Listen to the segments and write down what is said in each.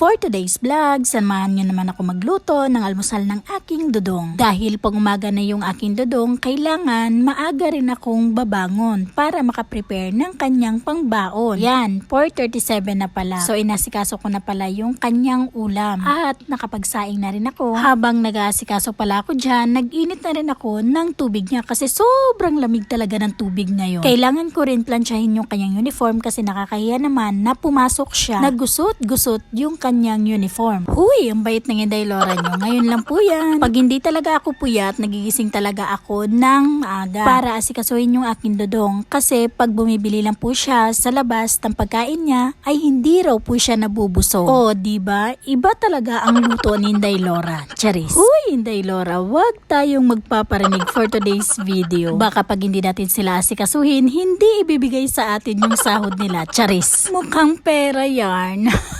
For today's vlog, samahan nyo naman ako magluto ng almusal ng aking dudong. Dahil pag umaga na yung aking dudong, kailangan maaga rin akong babangon para makaprepare ng kanyang pangbaon. Yan, 4.37 na pala. So inasikaso ko na pala yung kanyang ulam. At nakapagsaing na rin ako. Habang nag-aasikaso pala ako dyan, nag-init na rin ako ng tubig niya kasi sobrang lamig talaga ng tubig ngayon. Kailangan ko rin plansyahin yung kanyang uniform kasi nakakahiya naman na pumasok siya. Nagusot-gusot yung kanyang uniform. Huy, ang bait ng Inday Laura nyo. Ngayon lang po yan. Pag hindi talaga ako puyat, nagigising talaga ako ng aga para asikasuhin yung aking dodong. Kasi pag bumibili lang po siya sa labas ng pagkain niya, ay hindi raw po siya nabubusog. O, di ba? Iba talaga ang luto ni Inday Laura. Charis. Uy, Inday Laura, wag tayong magpaparinig for today's video. Baka pag hindi natin sila asikasuhin, hindi ibibigay sa atin yung sahod nila. Charis. Mukhang pera yarn.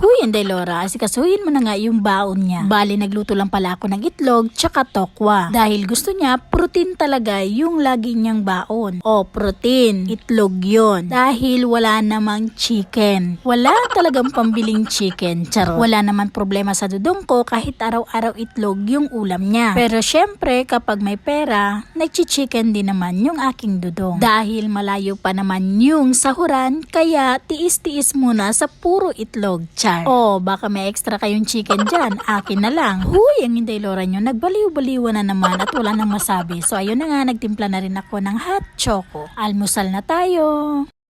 Huy, Inday Laura, asikasuhin mo na nga yung baon niya. Bali, nagluto lang pala ako ng itlog tsaka tokwa. Dahil gusto niya, protein talaga yung lagi niyang baon. O, protein. Itlog yon. Dahil wala namang chicken. Wala talagang pambiling chicken. Charot. Wala naman problema sa dudong ko kahit araw-araw itlog yung ulam niya. Pero syempre, kapag may pera, nagchi-chicken din naman yung aking dudong. Dahil malayo pa naman yung sahuran, kaya tiis-tiis muna sa puro itlog. Char. O, baka may extra kayong chicken dyan. Akin na lang. Huy, ang hindi lora nyo. Nagbaliw-baliwan na naman at wala nang masabi. So, ayun na nga, nagtimpla na rin ako ng hot choco. Almusal na tayo.